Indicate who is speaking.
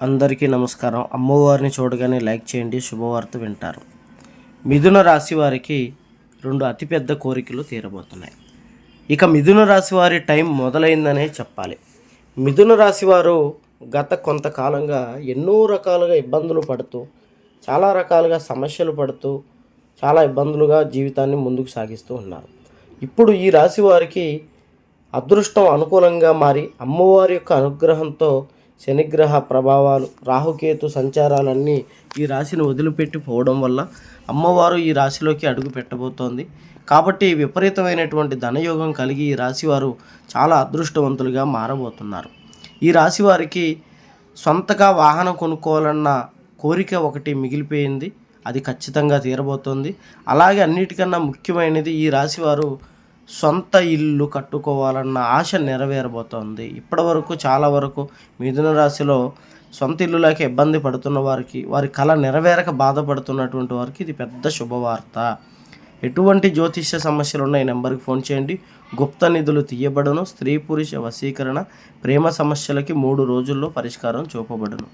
Speaker 1: అందరికీ నమస్కారం. అమ్మవారిని చూడగానే లైక్ చేయండి శుభవార్త వింటారు. మిథున రాశి వారికి రెండు అతిపెద్ద కోరికలు తీరబోతున్నాయి. ఇక మిథున రాశి వారి టైం మొదలైందనే చెప్పాలి. మిథున రాశి వారు గత కొంతకాలంగా ఎన్నో రకాలుగా ఇబ్బందులు పడుతూ చాలా రకాలుగా సమస్యలు పడుతూ చాలా ఇబ్బందులుగా జీవితాన్ని ముందుకు సాగిస్తూ ఉన్నారు. ఇప్పుడు ఈ రాశి వారికి అదృష్టం అనుకూలంగా మారి అమ్మవారి యొక్క అనుగ్రహంతో శనిగ్రహ ప్రభావాలు రాహుకేతు సంచారాలన్నీ ఈ రాశిని వదిలిపెట్టి పోవడం వల్ల అమ్మవారు ఈ రాశిలోకి అడుగు పెట్టబోతోంది. కాబట్టి విపరీతమైనటువంటి ధనయోగం కలిగి ఈ రాశివారు చాలా అదృష్టవంతులుగా మారబోతున్నారు. ఈ రాశి వారికి సొంతగా వాహనం కొనుక్కోవాలన్న కోరిక ఒకటి మిగిలిపోయింది. అది ఖచ్చితంగా తీరబోతోంది. అలాగే అన్నిటికన్నా ముఖ్యమైనది ఈ రాశివారు సొంత ఇల్లు కట్టుకోవాలన్న ఆశ నెరవేరబోతోంది. ఇప్పటి వరకు చాలా వరకు మిథున రాశిలో సొంత ఇల్లులకి ఇబ్బంది పడుతున్న వారికి వారి కళ నెరవేరక బాధపడుతున్నటువంటి వారికి ఇది పెద్ద శుభవార్త. ఎటువంటి జ్యోతిష్య సమస్యలు ఉన్నాయి ఈ నెంబర్కి ఫోన్ చేయండి. గుప్త నిధులు తీయబడును. స్త్రీ పురుష వశీకరణ ప్రేమ సమస్యలకి మూడు రోజుల్లో పరిష్కారం చూపబడును.